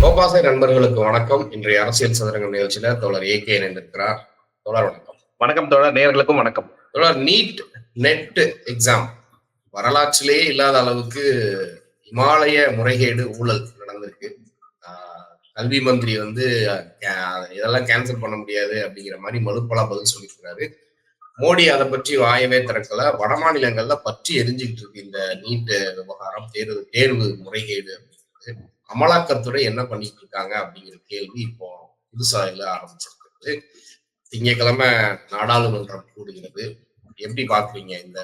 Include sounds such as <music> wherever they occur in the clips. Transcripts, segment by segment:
கோபாசை நண்பர்களுக்கு வணக்கம். இன்றைய அரசியல் சதுரங்கம் நிகழ்ச்சியில தோழர் ஏகே இணைந்திருக்கிறார். தோழர் வணக்கம். வணக்கம் தோழர் நேயர்களுக்கும் வணக்கம். தோழர் நீட் நெட் எக்ஸாம் வரலாற்றிலேயே இல்லாத அளவுக்கு இமாலய முறைகேடு ஊழல் நடந்திருக்கு. கல்வி மந்திரி வந்து இதெல்லாம் கேன்சல் பண்ண முடியாது அப்படிங்கிற மாதிரி மலுப்பலா பதில் சொல்லியிருக்கிறாரு. மோடி அதை பற்றி வாயவே திறக்கல. வட மாநிலங்கள்ல பற்றி எரிஞ்சுக்கிட்டு இருக்கு இந்த நீட் விவகாரம் தேர்வு தேர்வு முறைகேடு அப்படிங்கிறது. அமலாக்கத்துறை என்ன பண்ணிட்டு இருக்காங்க அப்படிங்கிற கேள்வி இப்போ புதுசா இல்ல ஆரம்பிச்சிருக்கிறது. திங்கட்கிழமை நாடாளுமன்றம் கூடுகிறது. எப்படி பாக்குறீங்க இந்த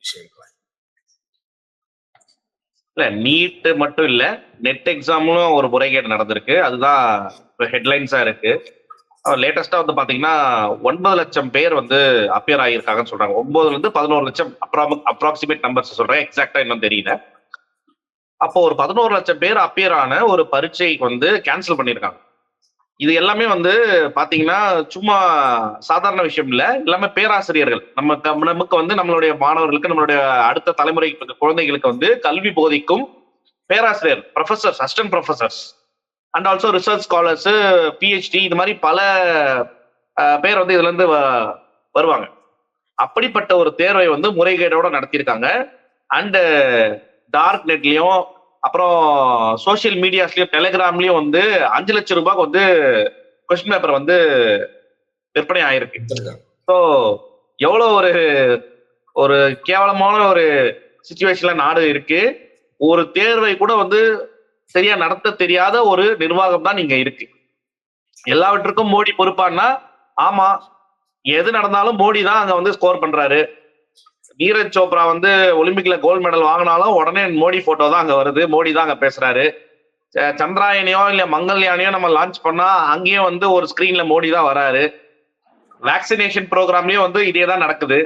விஷயங்களை? இல்ல நீட் மட்டும் இல்ல நெட் எக்ஸாம்லும் ஒரு முறைகேடு நடந்திருக்கு. அதுதான் ஹெட்லைன்ஸா இருக்கு. லேட்டஸ்டா வந்து பாத்தீங்கன்னா ஒன்பது லட்சம் பேர் வந்து அப்பியர் ஆகியிருக்காங்கன்னு சொல்றாங்க. ஒன்பதுல இருந்து பதினோரு லட்சம் அப்ராக்சிமேட் நம்பர்ஸ் சொல்றேன். எக்ஸாக்டா இன்னும் தெரியல. அப்போ ஒரு பதினோரு லட்சம் பேர் அப்பியர் ஆன ஒரு பரீட்சைக்கு வந்து கேன்சல் பண்ணியிருக்காங்க. இது எல்லாமே வந்து பாத்தீங்கன்னா சும்மா சாதாரண விஷயம் இல்ல. எல்லாமே பேராசிரியர்கள். நம்ம நமக்கு வந்து நம்மளுடைய மாணவர்களுக்கு நம்மளுடைய அடுத்த தலைமுறை குழந்தைகளுக்கு வந்து கல்வி போதிக்கும் பேராசிரியர் professors assistant professors and also research scholars PhD இது மாதிரி பல பேர் வந்து இதுல இருந்து வருவாங்க. அப்படிப்பட்ட ஒரு தேர்வை வந்து முறைகேடோட நடத்தியிருக்காங்க. அண்ட் டார்க் நெட்லயும் அப்புறம் சோஷியல் மீடியாஸ்லயும் டெலிகிராம்லயும் வந்து அஞ்சு லட்சம் ரூபாய்க்கு வந்து கொஸ்டின் பேப்பர் வந்து விற்பனை ஆயிருக்கு. ஸோ எவ்வளோ ஒரு ஒரு கேவலமான ஒரு சுச்சுவேஷன்ல நாடு இருக்கு. ஒரு தேர்வை கூட வந்து சரியா நடத்த தெரியாத ஒரு நிர்வாகம் தான் நீங்க இருக்கு. எல்லாவற்றுக்கும் மோடி பொறுப்பான்னா ஆமா எது நடந்தாலும் மோடி தான் அங்க வந்து ஸ்கோர் பண்றாரு. நீரஜ் சோப்ரா வந்து ஒலிம்பிக்ல கோல்ட் மெடல் வாங்கினாலும் உடனே மோடி போட்டோ தான் அங்க வருது. மோடி தான் அங்க பேசுறாரு. ச- சந்திராயனையோ இல்ல மங்கள்யானையோ நம்ம லான்ச் பண்ணா அங்கேயும் வந்து ஒரு ஸ்கிரீன்ல மோடி தான் வராரு. வேக்சினேஷன் ப்ரோக்ராம்லயும் வந்து இதே தான் நடக்குது.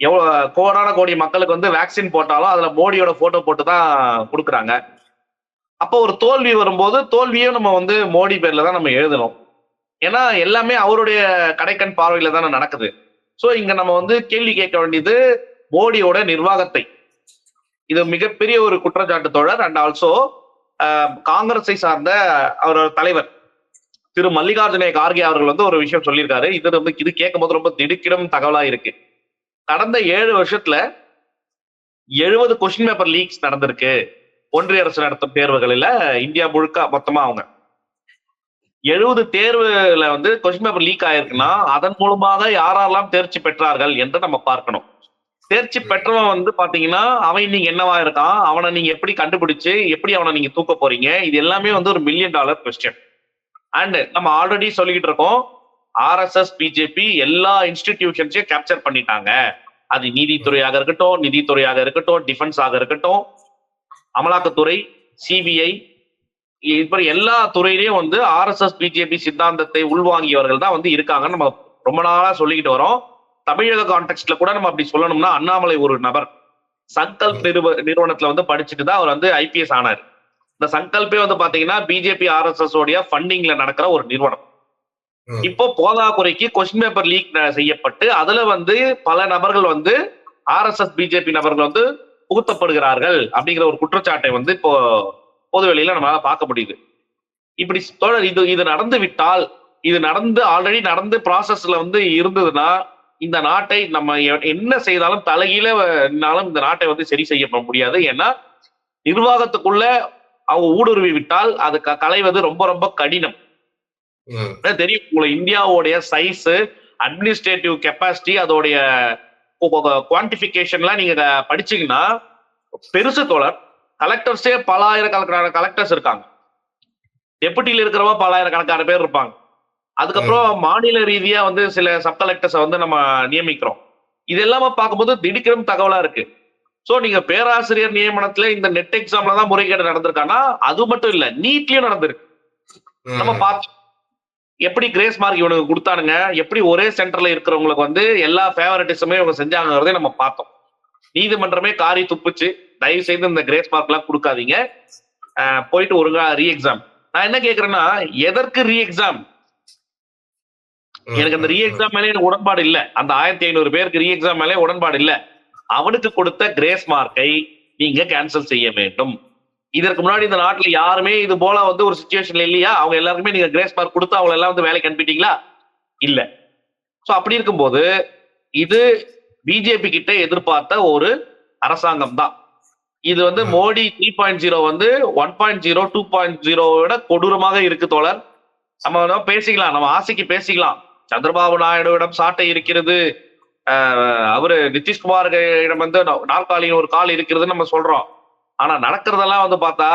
எவ்வளவு கோடான கோடி மக்களுக்கு வந்து வேக்சின் போட்டாலும் அதுல மோடியோட போட்டோ போட்டு தான் கொடுக்குறாங்க. அப்போ ஒரு தோல்வி வரும்போது தோல்வியும் நம்ம வந்து மோடி பேர்ல தான் நம்ம எழுதணும். ஏன்னா எல்லாமே அவருடைய கடைக்கண் பார்வையில தானே நடக்குது. ஸோ இங்க நம்ம வந்து கேள்வி கேட்க வேண்டியது மோடியோட நிர்வாகத்தை. இது மிகப்பெரிய ஒரு குற்றச்சாட்டு தோழர். அண்ட் ஆல்சோ காங்கிரஸை சார்ந்த அவரோட தலைவர் திரு மல்லிகார்ஜுன கார்கே அவர்கள் வந்து ஒரு விஷயம் சொல்லியிருக்காரு. இது வந்து இது கேட்கும் போது ரொம்ப திடுக்கிடும் தகவலா இருக்கு. கடந்த ஏழு வருஷத்துல எழுபது கொஸ்டின் பேப்பர் லீக்ஸ் நடந்திருக்கு. ஒன்றிய அரசு நடத்தும் தேர்வுகளில் இந்தியா முழுக்க மொத்தமா அவங்க. எழுபது தேர்வுல வந்து கொஸ்டின் பேப்பர் லீக் ஆயிருக்குன்னா அதன் மூலமாக யாரெல்லாம் தேர்ச்சி பெற்றார்கள் என்று நம்ம பார்க்கணும். தேர்ச்சி பெற்றவன் வந்து பாத்தீங்கன்னா அவன் நீங்க என்னவா இருக்கான்? அவனை நீங்க எப்படி கண்டுபிடிச்சு எப்படி அவனை நீங்க தூக்க போறீங்க? இது எல்லாமே வந்து ஒரு மில்லியன் டாலர் கொஸ்டின் அண்ட் நம்ம ஆல்ரெடி சொல்லிக்கிட்டு இருக்கோம் ஆர்எஸ்எஸ் பிஜேபி எல்லா இன்ஸ்டிடியூஷன்ஸையும் கேப்சர் பண்ணிட்டாங்க. அது நீதித்துறையாக இருக்கட்டும் நிதித்துறையாக இருக்கட்டும் டிஃபென்ஸாக இருக்கட்டும் அமலாக்கத்துறை சிபிஐ இப்படி எல்லா துறையிலையும் வந்து ஆர்எஸ்எஸ் பிஜேபி சித்தாந்தத்தை உள்வாங்கியவர்கள் தான் வந்து இருக்காங்கன்னு நம்ம ரொம்ப நாளா சொல்லிக்கிட்டு வரோம். தமிழக கான்டெக்ட்ல கூட நம்ம அப்படி சொல்லணும்னா அண்ணாமலை ஒரு நபர். சங்கல்ப் நிறுவ நிறுவனத்துல வந்து படிச்சுட்டு தான் அவர் வந்து ஐபிஎஸ் ஆனார். இந்த சங்கல்பே வந்து பாத்தீங்கன்னா பிஜேபி ஆர்எஸ்எஸ் உடைய ஃபண்டிங்ல நடக்கிற ஒரு நிறுவனம். இப்போ போதாக்குறைக்கு கொஸ்டின் பேப்பர் லீக் செய்யப்பட்டு அதுல வந்து பல நபர்கள் வந்து ஆர்எஸ்எஸ் பிஜேபி நபர்கள் வந்து புகுத்தப்படுகிறார்கள் அப்படிங்கிற ஒரு குற்றச்சாட்டை வந்து இப்போ பொதுவெளியில நம்மளால பார்க்க முடியுது. இப்படி தோழர் இது இது நடந்து விட்டால் இது நடந்து ஆல்ரெடி நடந்து ப்ராசஸ்ல வந்து இருந்ததுன்னா இந்த நாட்டை நம்ம என்ன செய்தாலும் தலைகீழ நின்னாலும் இந்த நாட்டை வந்து சரி செய்ய முடியாது. ஏன்னா நிர்வாகத்துக்குள்ள அவங்க ஊடுருவி விட்டால் அது க- களைவது ரொம்ப ரொம்ப கடினம். தெரியும். உங்களுக்கு இந்தியாவுடைய சைஸ் அட்மினிஸ்ட்ரேட்டிவ் கெப்பாசிட்டி அதோடைய குவான்டிபிகேஷன்லாம் நீங்க படிச்சீங்கன்னா பெருசு தோழர் கலெக்டர்ஸே பல ஆயிரக்கணக்கான கலெக்டர்ஸ் இருக்காங்க. டெபுட்டில இருக்கிறவங்க பல ஆயிரக்கணக்கான பேர் இருப்பாங்க. அதுக்கப்புறம் மாநில ரீதியா வந்து சில சப் கலெக்டர்ஸை வந்து நம்ம நியமிக்கிறோம். இது எல்லாமே பார்க்கும்போது திடுக்கிடும் தகவலா இருக்கு. சோ நீங்க பேராசிரியர் நியமனத்துல இந்த நெட் எக்ஸாம்ல தான் முறைகேடு நடந்திருக்கான்னா அது மட்டும் இல்ல நீட்லயும் நடந்திருக்கு. நம்ம. பார்த்தோம் எப்படி கிரேஸ் மார்க் இவனுக்கு கொடுத்தானுங்க? எப்படி ஒரே சென்டர்ல இருக்கிறவங்களுக்கு வந்து எல்லா ஃபேவரட்டிசமே இவங்க செஞ்சாங்கிறதே நம்ம பார்த்தோம். நீதிமன்றமே காரி துப்புச்சு. தயவு செய்து இந்த கிரேஸ் மார்க் எல்லாம் கொடுக்காதீங்க போயிட்டு ஒரு ரீ எக்ஸாம் நான் என்ன கேக்குறேன்னா எதற்கு ரீ எக்ஸாம் எனக்கு அந்த ரீ எக்ஸாம் மேலே எனக்கு உடன்பாடு இல்ல. அந்த ஆயிரத்தி ஐநூறு பேருக்கு ரீ எக்ஸாம் மேலே உடன்பாடு இல்ல. அவனுக்கு கொடுத்த கிரேஸ் மார்க்கை நீங்க கேன்சல் செய்ய வேண்டும். இதற்கு முன்னாடி இந்த நாட்டுல யாருமே இது போல வந்து ஒரு சுச்சுவேஷன்ல இல்லையா? அவங்க எல்லாருக்குமே நீங்க கிரேஸ் மார்க் கொடுத்து அவங்க எல்லாம் வந்து வேலைக்கு அனுப்பிட்டீங்களா? இல்ல. சோ அப்படி இருக்கும்போது இது பிஜேபி கிட்ட எதிர்பார்த்த ஒரு அரசாங்கம் தான். இது வந்து மோடி த்ரீ பாயிண்ட் ஜீரோ வந்து one point zero two point ஜீரோவோட கொடூரமாக இருக்கு தோழர். நம்ம பேசிக்கலாம். நம்ம ஆசைக்கு பேசிக்கலாம். சந்திரபாபு நாயுடுவிடம் சாட்டை இருக்கிறது. அவரு நிதிஷ்குமாரிடம் வந்து நாற்காலியின் ஒரு கால் இருக்கிறதுன்னு நம்ம சொல்றோம். ஆனா நடக்கிறதெல்லாம் வந்து பார்த்தா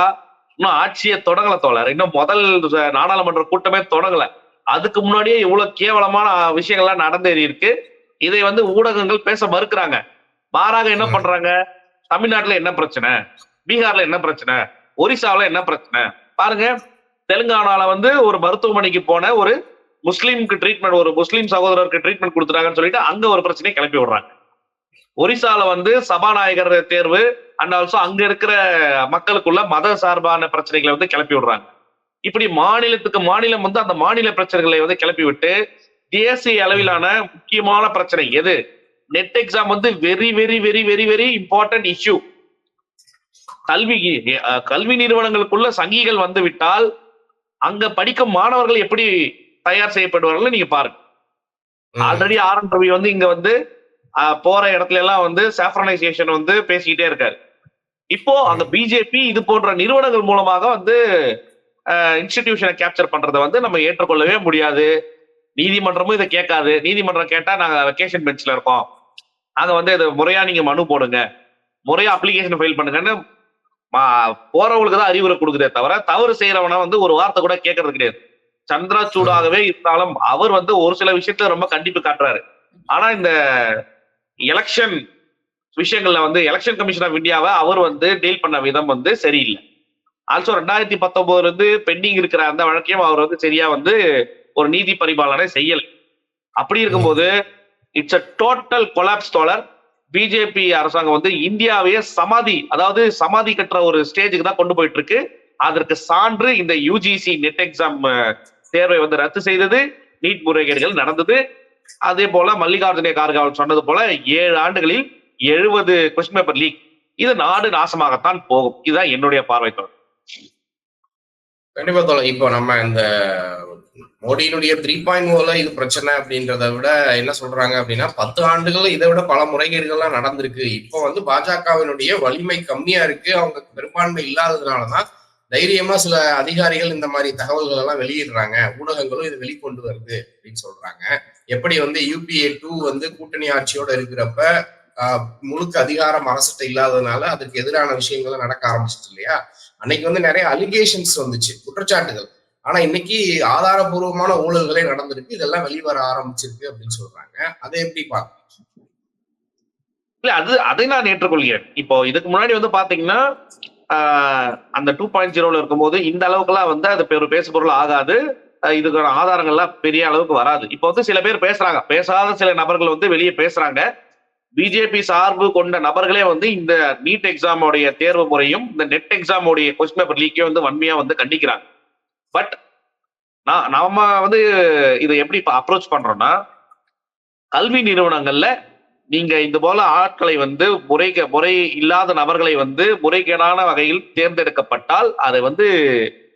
இன்னும் ஆட்சியை தொடங்கல தோழர். இன்னும் முதல் நாடாளுமன்ற கூட்டமே தொடங்கல. அதுக்கு முன்னாடியே இவ்வளவு கேவலமான விஷயங்கள்லாம் நடந்தேறி இருக்கு. இதை வந்து ஊடகங்கள் பேச மறுக்கிறாங்க. மாறாக என்ன பண்றாங்க? தமிழ்நாட்டுல என்ன பிரச்சனை? பீகார்ல என்ன பிரச்சனை? ஒரிசாவில என்ன பிரச்சனை? பாருங்க. தெலுங்கானால வந்து ஒரு மருத்துவமனைக்கு போன ஒரு முஸ்லீமுக்கு ட்ரீட்மெண்ட் ஒரு முஸ்லீம் சகோதரருக்கு ட்ரீட்மெண்ட் கொடுத்துட்டாங்கன்னு சொல்லிட்டு அங்க ஒரு பிரச்சனையை கிளப்பி விடுறாங்க. ஒரிசால வந்து சபாநாயகர் தேர்வு அண்ட் ஆல்சோ அங்க இருக்கிற மக்களுக்குள்ள மத சார்பான பிரச்சனைகளை வந்து கிளப்பி விடுறாங்க. இப்படி மாநிலத்துக்கு மாநிலம் வந்து அந்த மாநில பிரச்சனைகளை வந்து கிளப்பி விட்டு தேசிய அளவிலான முக்கியமான பிரச்சனை எது? நெட் எக்ஸாம் வந்து very very very very very important issue கல்வி கல்வி நிறுவனங்களுக்குள்ள சங்கிகள் வந்து விட்டால் அங்க படிக்கும் மாணவர்கள் எப்படி தயார் செய்யப்படுவார்கள் நீங்க பாருங்க. ஆல்ரெடி ஆர் என் ரவி வந்து இங்க வந்து போற இடத்துல எல்லாம் வந்து சாஃப்ரனைசேஷன் வந்து பேசிக்கிட்டே இருக்காரு. இப்போ அந்த பிஜேபி இது போன்ற நிறுவனங்கள் மூலமாக வந்து இன்ஸ்டிடியூஷனை கேப்சர் பண்றதை வந்து நம்ம ஏற்றுக்கொள்ளவே முடியாது. நீதிமன்றமும் இதை கேட்காது. நீதிமன்றம் கேட்டா நாங்க வெக்கேஷன் பெஞ்சில் இருக்கோம். அங்க வந்து இது முறையா நீங்க மனு போடுங்க. முறையா அப்ளிகேஷன் ஃபைல் பண்ணுங்கன்னு மா- போறவங்களுக்கு தான் அறிவுரை கொடுக்குதே தவிர தவறு செய்யறவன வந்து ஒரு வார்த்தை கூட கேட்கறது கிடையாது. சந்திரா சூடாகவே இருந்தாலும் அவர் வந்து ஒரு சில விஷயத்துல ரொம்ப கண்டிப்பு காட்டுறாரு. ஆனா இந்த எலெக்ஷன் விஷயங்கள்ல வந்து எலெக்ஷன் கமிஷன் ஆஃப் இந்தியாவை அவர் வந்து டீல் பண்ண விதம் வந்து சரியில்லை. ஆல்சோ ரெண்டாயிரத்தி பத்தொன்பதுல இருந்து பெண்டிங் இருக்கிற அந்த வழக்கையும் அவர் வந்து சரியா வந்து ஒரு நீதி பரிபாலனை செய்யலை. அப்படி இருக்கும்போது இட்ஸ் அ டோட்டல் கொலாப்ஸ் தோழர். பிஜேபி அரசாங்கம் வந்து இந்தியாவையே சமாதி அதாவது சமாதி கட்டுற ஒரு ஸ்டேஜுக்கு தான் கொண்டு போயிட்டு இருக்கு அதற்கு சான்று இந்த யூஜிசி நெட் எக்ஸாம் தேர்வை வந்து ரத்து செய்தது நீட் முறைகேடுகள் நடந்தது. அதே போல மல்லிகார்ஜுன கார்கே அவர் சொன்னது போல ஏழு ஆண்டுகளில் எழுபது கொஸ்டின் பேப்பர் லீக் இது நாடு நாசமாகத்தான் போகும். இதுதான் என்னுடைய பார்வை தோழர். கண்டிப்பா தோழர். இப்போ நம்ம இந்த மோடியினுடைய த்ரீ பாயிண்ட் ஓல இது பிரச்சனை அப்படின்றத விட என்ன சொல்றாங்க அப்படின்னா பத்து ஆண்டுகள் இதை விட பல முறைகேடுகள்லாம் நடந்திருக்கு. இப்போ வந்து பாஜகவினுடைய வலிமை கம்மியா இருக்கு. அவங்க பெரும்பான்மை இல்லாததுனாலதான் தைரியமா சில அதிகாரிகள் இந்த மாதிரி தகவல்கள் எல்லாம் வெளியிடுறாங்க. ஊடகங்களும் இது வெளிக்கொண்டு வருது அப்படின்னு சொல்றாங்க. எப்படி வந்து யூபிஏ டூ வந்து கூட்டணி ஆட்சியோட இருக்கிறப்ப முழுக்க அதிகாரம் அரசிட்ட இல்லாததுனால அதுக்கு எதிரான விஷயங்கள் நடக்க ஆரம்பிச்சிச்சு இல்லையா? அன்னைக்கு வந்து நிறைய அலிகேஷன்ஸ் வந்துச்சு குற்றச்சாட்டுகள். ஆனா இன்னைக்கு ஆதாரபூர்வமான ஊழல்களே நடந்திருக்கு இதெல்லாம் வெளிவர ஆரம்பிச்சிருக்கு அப்படின்னு சொல்றாங்க. அதை எப்படி பாக்க இல்ல அது அதை நான் ஏற்றுக்கொள்கிறேன். இப்போ இதுக்கு முன்னாடி வந்து பாத்தீங்கன்னா அந்த டூ பாயிண்ட் ஜீரோவில் இருக்கும்போது இந்த அளவுக்குலாம் வந்து அது பெரு பேசுபொருள் ஆகாது. இதுக்கான ஆதாரங்கள்லாம் பெரிய அளவுக்கு வராது. இப்போ வந்து சில பேர் பேசுறாங்க. பேசாத சில நபர்கள் வந்து வெளியே பேசுறாங்க. பிஜேபி சார்பு கொண்ட நபர்களே வந்து இந்த நீட் எக்ஸாமோடைய தேர்வு முறையும் இந்த நெட் எக்ஸாமோடைய கொஸ்டின் பேப்பர் லீக்கையும் வந்து வன்மையா வந்து கண்டிக்கிறாங்க. பட் நான் நாம வந்து இதை எப்படி அப்ரோச் பண்றோம்னா கல்வி நிறுவனங்கள்ல நீங்க இது போல ஆட்களை வந்து முறைக முறை இல்லாத நபர்களை வந்து முறைகேடான வகையில் தேர்ந்தெடுக்கப்பட்டால் அதை வந்து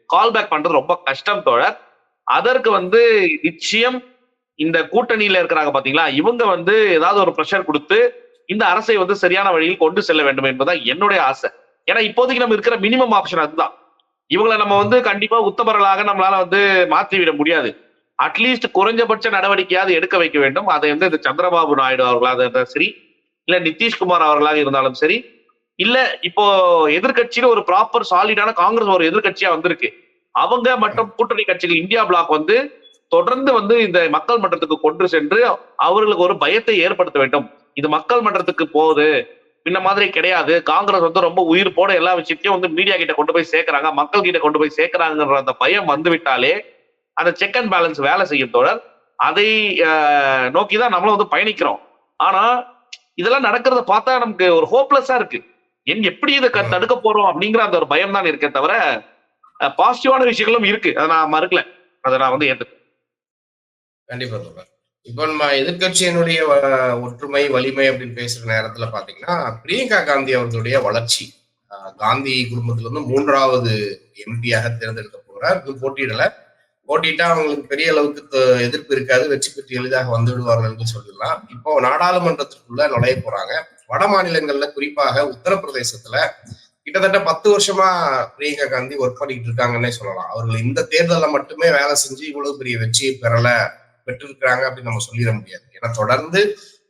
கால் பேக் பண்றது ரொம்ப கஷ்டம் தோழர். அதற்கு வந்து நிச்சயம் இந்த கூட்டணியில இருக்கிறாங்க பாத்தீங்களா? இவங்க வந்து ஏதாவது ஒரு ப்ரெஷர் கொடுத்து இந்த அரசை வந்து சரியான வழியில் கொண்டு செல்ல வேண்டும் என்பதுதான் என்னுடைய ஆசை. ஏன்னா இப்போதைக்கு நம்ம இருக்கிற மினிமம் ஆப்ஷன் அதுதான். இவங்களை நம்ம வந்து கண்டிப்பா உத்தமர்களாக நம்மளால வந்து மாற்றி விட முடியாது. அட்லீஸ்ட் குறைஞ்சபட்ச நடவடிக்கையாவது எடுக்க வைக்க வேண்டும். அதை வந்து இந்த சந்திரபாபு நாயுடு அவர்களாக இருந்தாலும் சரி இல்ல நிதிஷ்குமார் அவர்களாக இருந்தாலும் சரி இல்ல இப்போ எதிர்கட்சியில ஒரு ப்ராப்பர் சாலிடான காங்கிரஸ் ஒரு எதிர்கட்சியா வந்திருக்கு. அவங்க மற்றும் கூட்டணி கட்சிகள் இந்தியா பிளாக் வந்து தொடர்ந்து வந்து இந்த மக்கள் மன்றத்துக்கு கொண்டு சென்று அவர்களுக்கு ஒரு பயத்தை ஏற்படுத்த வேண்டும். இது மக்கள் மன்றத்துக்கு போகுது இந்த மாதிரி கிடையாது. காங்கிரஸ் வந்து ரொம்ப உயிர் போட எல்லா விஷயத்தையும் வந்து மீடியா கிட்ட கொண்டு போய் சேர்க்கிறாங்க மக்கள் கிட்ட கொண்டு போய் சேர்க்கறாங்கன்ற அந்த பயம் வந்து விட்டாலே அந்த செக் அண்ட் பேலன்ஸ் வேலை செய்யும் தோழர். அதை நோக்கிதான் நம்மளும் வந்து பயணிக்கிறோம். ஆனா இதெல்லாம் நடக்கிறத பார்த்தா நமக்கு ஒரு ஹோப்லெஸ்ஸா இருக்கு. என் எப்படி இதை தடுக்க போறோம் அப்படிங்கிற அந்த ஒரு பயம் தான் இருக்கே தவிர பாசிட்டிவான விஷயங்களும் இருக்கு. அதை நான் மறுக்கல. அதை நான் வந்து ஏத்து கண்டிப்பா தோழர். இப்போ நம்ம எதிர்க்கட்சியினுடைய ஒற்றுமை வலிமை அப்படின்னு பேசுற நேரத்துல பாத்தீங்கன்னா பிரியங்கா காந்தி அவர்களுடைய வளர்ச்சி. காந்தி குடும்பத்துல இருந்து மூன்றாவது எம்பியாக தேர்ந்தெடுக்க போறார். இது போட்டியிடல. போட்டிட்டா அவங்களுக்கு பெரிய அளவுக்கு எதிர்ப்பு இருக்காது வெற்றி பெற்று எளிதாக வந்து விடுவார்கள் என்று சொல்லலாம் இப்போ நாடாளுமன்றத்திற்குள்ள நுழைய போறாங்க. வட மாநிலங்கள்ல குறிப்பாக உத்தரப்பிரதேசத்துல கிட்டத்தட்ட பத்து வருஷமா பிரியங்கா காந்தி ஒர்க் பண்ணிட்டு இருக்காங்கன்னே சொல்லலாம். அவர்கள் இந்த தேர்தலில் மட்டுமே வேலை செஞ்சு இவ்வளவு பெரிய வெற்றியை பெறல பெற்றிருக்கிறாங்க அப்படின்னு நம்ம சொல்லிட முடியாது. ஏன்னா தொடர்ந்து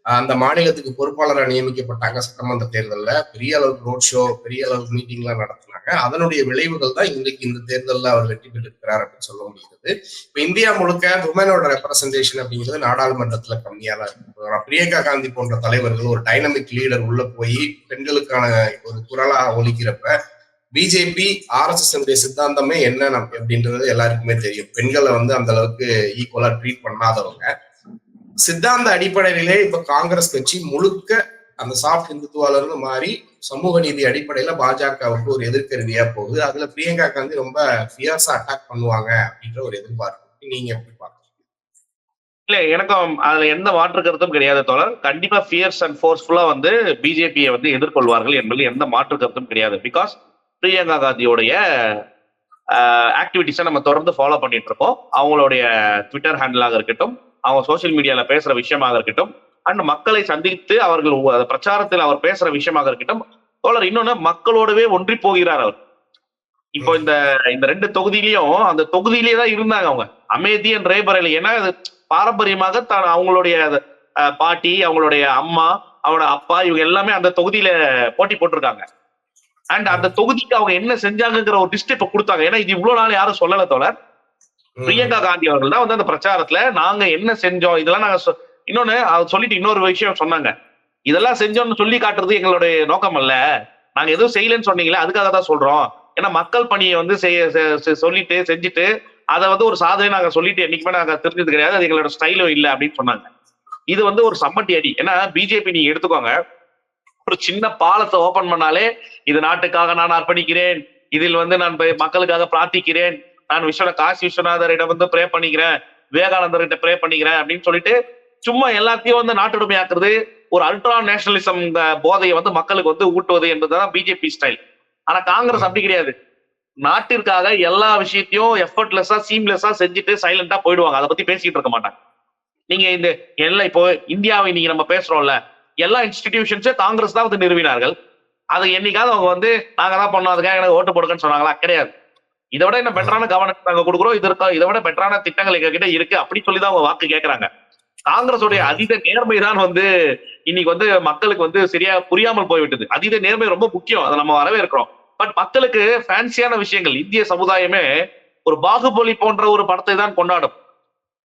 அந்த மாநிலத்துக்கு பொறுப்பாளராக நியமிக்கப்பட்டாங்க சட்டமன்ற தேர்தலில் பெரிய அளவுக்கு ரோட் ஷோ பெரிய அளவுக்கு மீட்டிங்லாம் நடத்தினாங்க. அதனுடைய விளைவுகள் தான் இன்றைக்கு இந்த தேர்தலில் அவர் வெற்றி பெற்றிருக்கிறார் அப்படின்னு சொல்ல முடியுது இப்போ இந்தியா முழுக்க உமனோட ரெப்ரசன்டேஷன் அப்படிங்கிறது நாடாளுமன்றத்தில் கம்மியாக தான் இருக்கு. பிரியங்கா காந்தி போன்ற தலைவர்கள் ஒரு டைனமிக் லீடர் உள்ள போய் பெண்களுக்கான ஒரு குரலா ஒலிக்கிறப்ப பிஜேபி ஆர்எஸ்எஸ் சித்தாந்தமே என்ன நம் அப்படின்றது எல்லாருக்குமே தெரியும். பெண்களை வந்து அந்த அளவுக்கு ஈக்குவலா ட்ரீட் பண்ணாதவங்க. சித்தாந்த அடிப்படையிலே இப்ப காங்கிரஸ் கட்சி முழுக்க அந்த சாஃப்ட் இந்துத்துவால இருந்து மாறி சமூக நீதி அடிப்படையில பாஜகவுக்கு ஒரு எதிர்கருவியா போகுது. அதுல பிரியங்கா காந்தி ரொம்ப ஃபியர்ஸா அட்டாக் பண்ணுவாங்க அப்படின்ற ஒரு எதிர்பார்ப்பு. நீங்க எப்படி பாக்குறீங்க இல்ல எனக்கும் அதுல எந்த மாற்று கருத்தும் கிடையாது தோழர். கண்டிப்பா ஃபியர்ஸ் அண்ட் ஃபோர்ஸ்ஃபுல்லா வந்து பிஜேபியை வந்து எதிர்கொள்வார்கள் என்பதில் எந்த மாற்று கருத்தும் கிடையாது. பிகாஸ் பிரியங்கா காந்தியோடைய ஆக்டிவிட்டிஸை நம்ம தொடர்ந்து ஃபாலோ பண்ணிட்டு இருக்கோம். அவங்களுடைய ட்விட்டர் ஹேண்டிலாக இருக்கட்டும் அவங்க சோஷியல் மீடியால பேசுற விஷயமாக இருக்கட்டும் அண்ட் மக்களை சந்தித்து அவர்கள் பிரச்சாரத்தில் அவர் பேசுற விஷயமாக இருக்கட்டும் தோழர் இன்னொன்னு மக்களோடவே ஒன்றி போகிறார் அவர். இப்போ இந்த இந்த ரெண்டு தொகுதியிலையும் அந்த தொகுதியிலேயே தான் இருந்தாங்க அவங்க. அமேதி அண்ட் ரேபரேலி. ஏன்னா அது பாரம்பரியமாக தான் அவங்களுடைய பாட்டி அவங்களுடைய அம்மா அவனோட அப்பா இவங்க எல்லாமே அந்த தொகுதியில போட்டி போட்டிருக்காங்க. அண்ட் அந்த தொகுதிக்கு அவங்க என்ன செஞ்சாங்கங்கிற ஒரு லிஸ்ட் இப்ப கொடுத்தாங்க. ஏன்னா இது இவ்வளவு நாள் யாரும் சொல்லல தோழர். பிரியங்கா காந்தி அவர்கள் தான் வந்து அந்த பிரச்சாரத்துல நாங்க என்ன செஞ்சோம்? இதெல்லாம் நாங்க சொ- இன்னொன்னு சொல்லிட்டு இன்னொரு விஷயம் சொன்னாங்க. இதெல்லாம் செஞ்சோம்னு சொல்லி காட்டுறது எங்களுடைய நோக்கம் அல்ல. நாங்க எதுவும் செய்யலன்னு சொன்னீங்களே அதுக்காக தான் சொல்றோம். ஏன்னா மக்கள் பணியை வந்து செய்ய சொல்லிட்டு செஞ்சுட்டு அதை வந்து ஒரு சாதனை நாங்க சொல்லிட்டு என்னைக்குமே நாங்க தெரிஞ்சது கிடையாது. அது எங்களோட ஸ்டைலும் இல்லை அப்படின்னு சொன்னாங்க. இது வந்து ஒரு சம்மட்டி அடி. ஏன்னா பிஜேபி நீங்க எடுத்துக்கோங்க. ஒரு சின்ன பாலத்தை ஓபன் பண்ணாலே இது நாட்டுக்காக நான் அர்ப்பணிக்கிறேன். இதில் வந்து நான் போய் மக்களுக்காக பிரார்த்திக்கிறேன். நான் விஸ்வன காசி விஸ்வநாதரிடம் வந்து ப்ரே பண்ணிக்கிறேன். விவேகானந்தர்கிட்ட ப்ரே பண்ணிக்கிறேன் அப்படின்னு சொல்லிட்டு சும்மா எல்லாத்தையும் வந்து நாட்டுடைமையாக்குறது ஒரு அல்ட்ரா நேஷனலிசம் போதையை வந்து மக்களுக்கு வந்து ஊட்டுவது என்பதுதான் பிஜேபி ஸ்டைல் ஆனா காங்கிரஸ் அப்படி கிடையாது. நாட்டிற்காக எல்லா விஷயத்தையும் எஃபர்ட்லெஸ்ஸா சீம்லெஸ்ஸா செஞ்சுட்டு சைலண்டா போயிடுவாங்க. அதை பத்தி பேசிட்டு இருக்க மாட்டாங்க. நீங்க இந்த எல்லாம் இப்போ இந்தியாவை நீங்க நம்ம பேசுறோம்ல எல்லா இன்ஸ்டிடியூஷன்ஸும் காங்கிரஸ் தான் வந்து நிறுவினார்கள். அது என்னைக்காவது அவங்க வந்து நாங்க தான் பண்ணோம் அதுக்காக எனக்கு ஓட்டு போடுங்கன்னு சொன்னாங்களா? கிடையாது. இதை விட என்ன பெட்டரான கவனம் நாங்க கொடுக்குறோம். இது இருக்கா? இதை விட பெட்டரான திட்டங்கள் எங்க கிட்ட இருக்கு. அப்படி சொல்லி தான் அவங்க வாக்கு கேட்கறாங்க காங்கிரஸோடைய அதீத நேர்மை தான் வந்து இன்னைக்கு வந்து மக்களுக்கு வந்து சரியா புரியாமல் போய்விட்டது. அதீத நேர்மை ரொம்ப முக்கியம். அதை நம்ம வரவேற்கிறோம். பட் மக்களுக்கு ஃபேன்சியான விஷயங்கள். இந்திய சமுதாயமே ஒரு பாகுபலி போன்ற ஒரு படத்தை தான் கொண்டாடும்.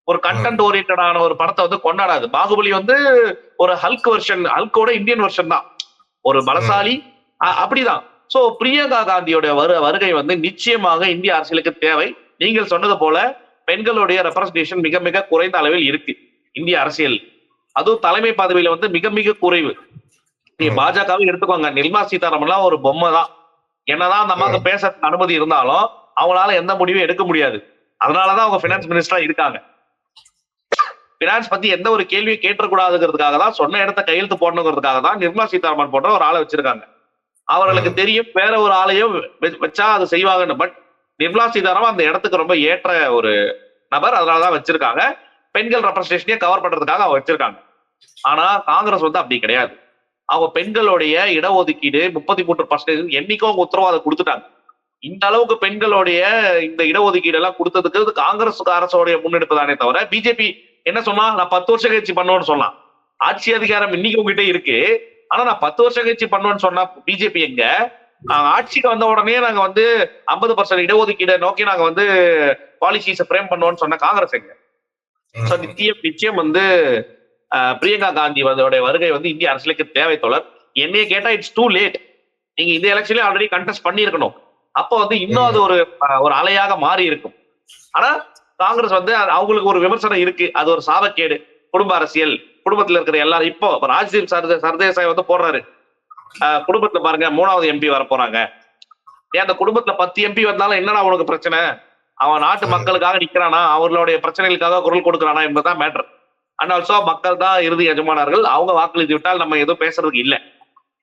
ஒரு கண்டென்ட் ஓரியன்டான ஒரு படத்தை வந்து கொண்டாடாது. பாகுபலி வந்து ஒரு ஹல்க் வெர்ஷன் ஹல்கோட இந்தியன் வெர்ஷன் தான். ஒரு பலசாலி அப்படிதான். சோ பிரியங்கா காந்தியோட வரு வருகை வந்து நிச்சயமாக இந்திய அரசியலுக்கு தேவை. நீங்கள் சொன்னது போல பெண்களுடைய ரெப்ரசன்டேஷன் மிக மிக குறைந்த அளவில் இருக்கு இந்திய அரசியல். அதுவும் தலைமை பதவியில வந்து மிக மிக குறைவு. நீ. பாஜகவை எடுத்துக்கோங்க. நிர்மலா சீதாராமன்லாம் ஒரு பொம்மை தான். என்னதான் அந்த அம்மாவுக்கு பேச அனுமதி இருந்தாலும் அவங்களால எந்த முடிவும் எடுக்க முடியாது. அதனாலதான் அவங்க பினான்ஸ் மினிஸ்டரா இருக்காங்க. பினான்ஸ் பத்தி எந்த ஒரு கேள்வியும் கேட்டக்கூடாதுங்கிறதுக்காக தான் சொன்ன இடத்த கையெழுத்து போடணுங்கிறதுக்காக தான் நிர்மலா சீதாராமன் போன்ற ஒரு ஆளை வச்சிருக்காங்க. அவர்களுக்கு தெரியும். வேற ஒரு ஆளையும் வெ- வச்சா அது செய்வாங்கன்னு. பட் நிர்மலா சீதாராமன் அந்த இடத்துக்கு ரொம்ப ஏற்ற ஒரு நபர். அதனாலதான் வச்சிருக்காங்க. பெண்கள் ரெப்ரஸன்டேஷனையே கவர் பண்றதுக்காக அவங்க வச்சிருக்காங்க. ஆனா காங்கிரஸ் வந்து அப்படி கிடையாது. அவங்க பெண்களுடைய இடஒதுக்கீடு முப்பத்தி மூன்று பர்சன்டேஜ் என்னைக்கும் அவங்க உத்தரவாதம் கொடுத்துட்டாங்க. இந்த அளவுக்கு பெண்களுடைய இந்த இடஒதுக்கீடு எல்லாம் கொடுத்ததுக்கு காங்கிரஸ் அரசோடைய முன்னெடுப்பு தானே தவிர பிஜேபி என்ன சொன்னா நான் பத்து வருஷம் கழிச்சு பண்ணுவேன்னு சொல்லலாம் ஆட்சி அதிகாரம் இன்னைக்கு உங்ககிட்ட இருக்கு. ஆனா நான் பத்து வருஷம் கழிச்சு பண்ணுவேன்னு சொன்னா பிஜேபி எங்க? ஆட்சிக்கு வந்த உடனே நாங்க வந்து ஐம்பது பர்சன்ட் இடஒதுக்கீடு நோக்கி நாங்க வந்து பாலிசிஸ் பிரேம் பண்ணுவோம்னு சொன்ன காங்கிரஸ் எங்க? சோ நிச்சயம் நிச்சயம் வந்து பிரியங்கா காந்தி வந்தோட வருகை வந்து இந்திய அரசியலுக்கு தேவை தொடர் என்னைய கேட்டா இட்ஸ் டூ லேட் நீங்க இந்த எலெக்ஷன்ல ஆல்ரெடி கண்டெஸ்ட் பண்ணியிருக்கணும். அப்போ வந்து இன்னும் அது ஒரு ஒரு அலையாக மாறி இருக்கும். ஆனா காங்கிரஸ் வந்து அது அவங்களுக்கு ஒரு விமர்சனம் இருக்கு. அது ஒரு சாபக்கேடு. குடும்ப அரசியல். குடும்பத்துல இருக்கிற எல்லாரும் இப்போ ராஜ்தீப் சர்தே சர்தேசாய் வந்து போடுறாரு. குடும்பத்துல பாருங்க மூணாவது எம்பி வர போறாங்க. ஏன் அந்த குடும்பத்துல பத்து எம்பி வந்தாலும் என்னடா உனக்கு பிரச்சனை? அவன் நாட்டு மக்களுக்காக நிக்கிறானா? அவர்களுடைய பிரச்சனைகளுக்காக குரல் கொடுக்கிறானா என்பதுதான் மேட்டர் அண்ட் ஆல்சோ மக்கள் தான் இறுதி எஜமானார்கள். அவங்க வாக்களித்து விட்டால் நம்ம எதுவும் பேசுறதுக்கு இல்லை.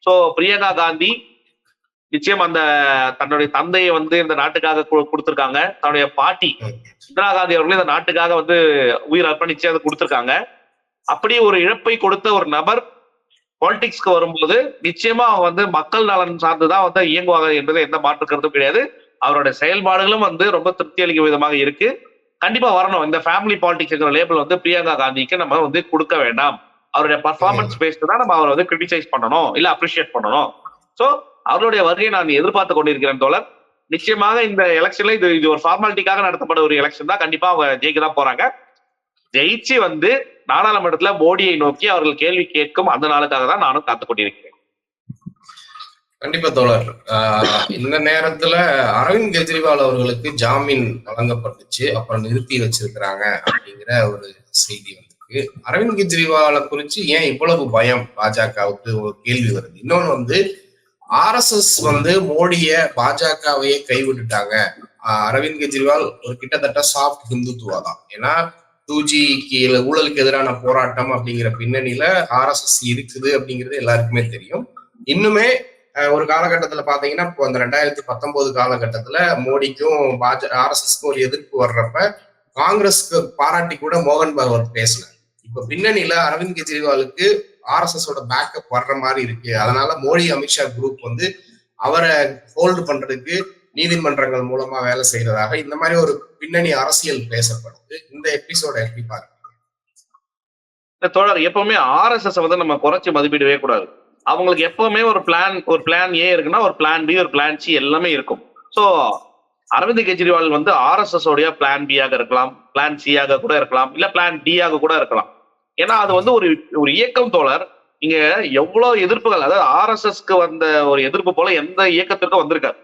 சோ பிரியங்கா காந்தி நிச்சயம் அந்த தன்னுடைய தந்தையை வந்து இந்த நாட்டுக்காக கு- கொடுத்திருக்காங்க. தன்னுடைய பாட்டி இந்திரா காந்தி அவர்களும் இந்த நாட்டுக்காக வந்து உயிர் அர்ப்பணிச்சு அதை கொடுத்திருக்காங்க. அப்படி ஒரு இழப்பை கொடுத்த ஒரு நபர் பாலிடிக்ஸ்க்கு வரும்போது நிச்சயமா அவங்க வந்து மக்கள் நலன் சார்ந்துதான் வந்து இயங்குவாங்க என்பது எந்த மாற்று கருத்தும் கிடையாது. அவருடைய செயல்பாடுகளும் வந்து ரொம்ப திருப்தி அளிக்கும் விதமாக இருக்கு. கண்டிப்பா வரணும். இந்த ஃபேமிலி பாலிடிக்ஸ்ங்கிற லேபிள் வந்து பிரியங்கா காந்திக்கு நம்ம வந்து கொடுக்க வேண்டாம். அவருடைய பர்ஃபார்மன்ஸ் பேஸ்டு தான் நம்ம அவரை வந்து கிரிட்டிசைஸ் பண்ணணும். இல்ல அப்ரிஷியேட் பண்ணணும். சோ அவருடைய வருகையை நான் எதிர்பார்த்து கொண்டிருக்கிறேன் தோழர். நிச்சயமாக இந்த எலெக்ஷன்ல இது இது ஒரு ஃபார்மாலிட்டிக்காக நடத்தப்பட ஒரு எலெக்ஷன் தான். கண்டிப்பா அவங்க ஜெயிக்க தான் போறாங்க. ஜெயிச்சு வந்து நாடாளுமன்றத்துல மோடியை நோக்கி அவர்கள் கேள்வி கேட்கும் அந்த நாளுக்காக தான் நானும் காத்து கொண்டிருக்கிறேன். கண்டிப்பா தோழர். ஆஹ் இந்த நேரத்துல அரவிந்த் கெஜ்ரிவால் அவர்களுக்கு ஜாமீன் வழங்கப்பட்டுச்சு. அப்புறம் நிறுத்தி வச்சிருக்கிறாங்க அப்படிங்கிற ஒரு செய்தி வந்திருக்கு. அரவிந்த் கெஜ்ரிவாலை குறிச்சு ஏன் இவ்வளவு பயம் பாஜகவுக்கு? ஒரு கேள்வி வருது. இன்னொன்னு வந்து ஆர்எஸ்எஸ் வந்து மோடிய பாஜகவையே கைவிட்டுட்டாங்க. அரவிந்த் கெஜ்ரிவால் ஒரு கிட்டத்தட்ட சாஃப்ட் ஹிந்துத்துவா தான். ஏன்னா டூஜிக்கு ஊழலுக்கு எதிரான போராட்டம் அப்படிங்கிற பின்னணியில ஆர்எஸ்எஸ் இருக்குது அப்படிங்கிறது எல்லாருக்குமே தெரியும். இன்னுமே ஒரு காலகட்டத்துல பாத்தீங்கன்னா இப்போ அந்த ரெண்டாயிரத்தி பத்தொன்பது காலகட்டத்துல மோடிக்கும் பாஜ ஆர்எஸ்எஸ்க்கும் ஒரு எதிர்ப்பு வர்றப்ப காங்கிரஸ்க்கு பாராட்டி கூட மோகன் பகவத் பேசினார். இப்ப பின்னணியில அரவிந்த் கெஜ்ரிவாலுக்கு ஆர்எஸ்எஸ் பேக்கப் வர்ற மாதிரி இருக்கு. அதனால மோடி அமித்ஷா குரூப் வந்து அவரை ஹோல்டு பண்றதுக்கு நீதிமன்றங்கள் மூலமா வேலை செய்யறதாக இந்த மாதிரி ஒரு பின்னணி அரசியல் பேசப்படுது. இந்த எபிசோட எப்படி பாருங்க தோழர் எப்பவுமே ஆர்எஸ்எஸ் வந்து நம்ம குறைச்சு மதிப்பிடவே கூடாது. அவங்களுக்கு எப்பவுமே ஒரு பிளான் ஒரு பிளான் ஏ இருக்குன்னா ஒரு பிளான் பி ஒரு பிளான் சி எல்லாமே இருக்கும். சோ அரவிந்த் கெஜ்ரிவால் வந்து ஆர்எஸ்எஸ் உடைய பிளான் பி ஆக இருக்கலாம் பிளான் சி ஆக கூட இருக்கலாம் இல்ல பிளான் டி ஆக கூட இருக்கலாம். ஏன்னா அது வந்து ஒரு ஒரு இயக்கம் தோழர். இங்க எவ்வளவு எதிர்ப்புகள் அதாவது ஆர்எஸ்எஸ்க்கு வந்த ஒரு எதிர்ப்பு போல எந்த இயக்கத்திற்கும் வந்திருக்காரு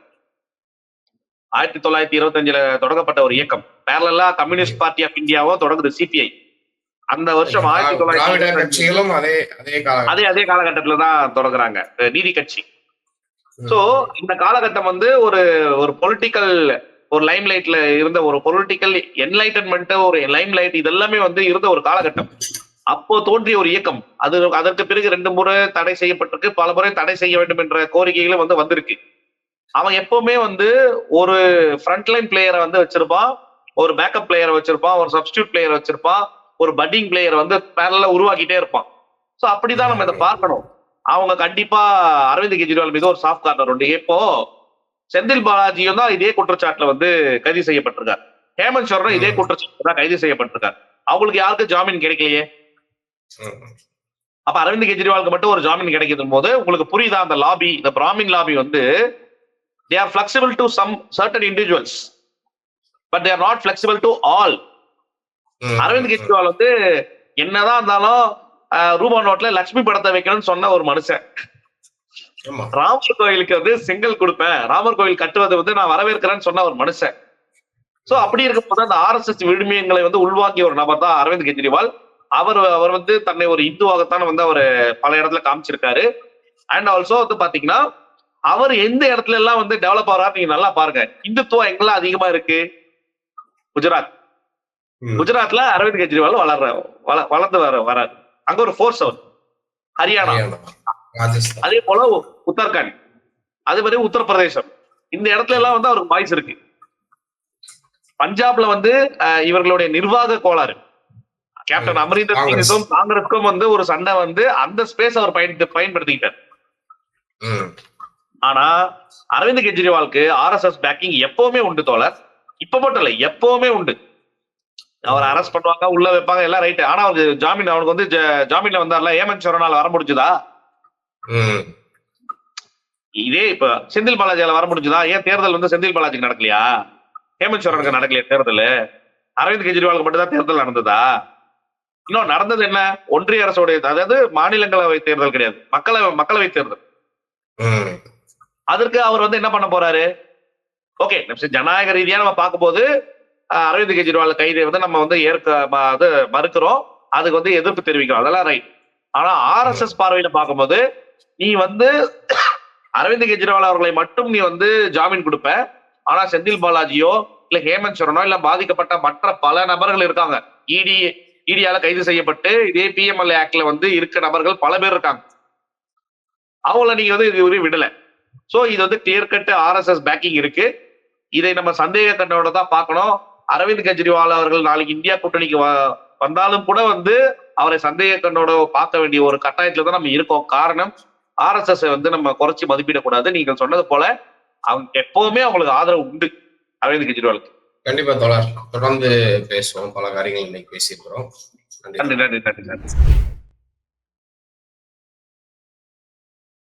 ஆயிரத்தி தொள்ளாயிரத்தி இருபத்தி அஞ்சுல தொடங்கப்பட்ட ஒரு இயக்கம். பேரலா கம்யூனிஸ்ட் பார்ட்டி ஆஃப் இந்தியாவும் தொடங்குது சிபிஐ அந்த வருஷம் ஆயிரத்தி தொள்ளாயிரத்தி அதே அதே காலகட்டம். அதே அதே காலகட்டத்துல தான் தொடங்குறாங்க நீதி கட்சி. சோ இந்த காலகட்டம் வந்து ஒரு ஒரு பொலிட்டிக்கல் ஒரு லைம் லைட்ல இருந்த ஒரு பொலிட்டிக்கல் என்லைட்டன்மெண்ட் ஒரு லைம் லைட் இதெல்லாமே வந்து இருந்த ஒரு காலகட்டம். அப்போ தோன்றிய ஒரு இயக்கம். அது அதற்கு பிறகு ரெண்டு முறை தடை செய்யப்பட்டிருக்கு பல முறை தடை செய்ய வேண்டும் என்ற கோரிக்கைகளும் வந்து வந்திருக்கு. அவன் எப்பவுமே வந்து ஒரு ஃப்ரண்ட் லைன் பிளேயரை வந்து வச்சிருப்பான் ஒரு பேக்கப் பிளேயரை வச்சிருப்பான் ஒரு சப்ஸ்டியூட் பிளேயர் வச்சிருப்பான் ஒரு பட்டிங் பிளேயர் வந்து பேரல உருவாக்கிட்டே இருப்பான். சோ அப்படிதான் நம்ம இதை பார்க்கணும். அவங்க கண்டிப்பா அரவிந்த் கெஜ்ரிவால் மீது ஒரு சாஃப்ட் கார்னர் உண்டு. இப்போ செந்தில் பாலாஜியும் தான் இதே குற்றச்சாட்டுல வந்து கைது செய்யப்பட்டிருக்கார். ஹேமந்த் சோரனும் இதே. குற்றச்சாட்டுல தான் கைது செய்யப்பட்டிருக்கார். அவங்களுக்கு யாருக்கு ஜாமீன் கிடைக்கலையே? அப்ப அரவிந்த் கெஜ்ரிவாலுக்கு மட்டும் ஒரு ஜாமீன் கிடைக்கும் போது உங்களுக்கு புரியுதா அந்த லாபி இந்த பிராமின் லாபி வந்து they are flexible to some certain individuals but they are not flexible to all Arvind Kejriwal வந்து என்னதான் இருந்தாலும் ரூபா நோட்ல லட்சுமி படத்தை வைக்கணும்னு சொன்ன ஒரு மனுஷன். ராமர் கோயிலுக்கு வந்து செங்கல் கொடுப்பேன். ராமர் கோயில் கட்டுவதை வந்து நான் வரவேற்கிறேன்னு சொன்ன ஒரு மனுஷன். சோ அப்படி இருக்கும்போது அந்த ஆர்எஸ்எஸ் விழுமியங்களை வந்து உள்வாங்கிய ஒரு நபர் தான் அரவிந்த் கெஜ்ரிவால். அவர் அவர் வந்து தன்னை ஒரு இந்துவாகத்தான் வந்து அவர் பல இடத்துல காமிச்சிருக்காரு. அண்ட் ஆல்சோ வந்து பாத்தீங்கன்னா அவர் எந்த இடத்துல எல்லாம் வந்து டெவலப் ஆகிறாரு நீங்க நல்லா பாருங்க. இந்துத்துவம் எங்கெல்லாம் அதிகமா இருக்கு? குஜராத். குஜராத்ல அரவிந்த் கெஜ்ரிவால் வளர்ற வள- வளர்ந்து வர வராரு. அங்க ஒரு ஃபோர்ஸ் அவர். ஹரியானா. அதே போல உத்தரகாண்ட். அதே மாதிரி உத்தரப்பிரதேசம். இந்த இடத்துல எல்லாம் வந்து அவருக்கு வாய்ஸ் இருக்கு. பஞ்சாப்ல வந்து இவர்களுடைய நிர்வாக கோளாறு. கேப்டன். அமரிந்தர். சிங்குக்கும் காங்கிரஸ்க்கும் வந்து ஒரு சண்டை வந்து அந்த ஸ்பேஸ் அவர் பயன் பயன்படுத்திக்கிட்டார். ஆனா அரவிந்த் கெஜ்ரிவாலுக்கு ஆர்எஸ்எஸ் பேக்கிங் எப்பவுமே உண்டு தோழர். இப்ப மட்டும் இல்ல எப்பவுமே உண்டு. அவர் அரெஸ்ட் பண்ணுவாங்க உள்ள வைப்பாங்க எல்லாம் ரைட் ஆனா அவருக்கு ஜாமீன் அவனுக்கு வந்து ஜாமீன்ல வந்தார்ல ஏமன் சோரனால் வர முடிஞ்சுதா. இதே இப்ப செந்தில் பாலாஜியால வர முடிஞ்சுதா? ஏன் தேர்தல் வந்து செந்தில் பாலாஜிக்கு நடக்கலையா? ஹேமந்த் சோரனுக்கு நடக்கலையா தேர்தல்? அரவிந்த் கெஜ்ரிவாலுக்கு மட்டும் தான் தேர்தல் நடந்ததா? இன்னும் நடந்தது என்ன? ஒன்றிய அரசுடைய அதாவது மாநிலங்களவை தேர்தல் கிடையாது. மக்களவை மக்களவை தேர்தல். அதற்கு அவர் வந்து என்ன பண்ண போறாரு? ஓகே ஜனநாயக ரீதியா நம்ம பார்க்கும்போது அரவிந்த் கெஜ்ரிவால் கைதை வந்து நம்ம வந்து ஏற்க ம- அது மறுக்கிறோம். அதுக்கு வந்து எதிர்ப்பு தெரிவிக்கிறோம் அதெல்லாம் ரைட் ஆனா ஆர்எஸ்எஸ் பார்வையில பார்க்கும்போது நீ வந்து <coughs> அரவிந்த் கெஜ்ரிவால் அவர்களை மட்டும் நீ வந்து ஜாமீன் கொடுப்ப. ஆனா செந்தில் பாலாஜியோ இல்ல ஹேமந்த் சரணோ இல்ல பாதிக்கப்பட்ட மற்ற பல நபர்கள் இருக்காங்க. இடி இடியால கைது செய்யப்பட்டு இதே பிஎம்எல்ஏ ஆக்ட்ல வந்து இருக்க நபர்கள் பல பேர் இருக்காங்க. அவங்கள நீங்க வந்து இதுவரை விடல. சோ இது வந்து கிளியர் கட் ஆர்எஸ்எஸ் பேக்கிங் இருக்கு. இதை நம்ம சந்தேக கண்ணோட தான் பார்க்கணும். அரவிந்த் கெஜ்ரிவால் அவர்கள் நாளைக்கு இந்தியா கூட்டணிக்கு வந்தாலும் கூட வந்து அவரை சந்தேக கண்ணோட பார்க்க வேண்டிய ஒரு கட்டாயத்துல தான் நம்ம இருக்கோம். காரணம் ஆர்எஸ்எஸ் வந்து நம்ம குறைச்சி மதிப்பிடக்கூடாது நீங்கள் சொன்னது போல அவங்க எப்பவுமே அவங்களுக்கு ஆதரவு உண்டு அரவிந்த் கெஜ்ரிவாலுக்கு. கண்டிப்பா தோழர். தொடர்ந்து பேசுவோம். பல காரியங்கள் இன்னைக்கு பேசியிருக்கிறோம். நன்றி நன்றி நன்றி.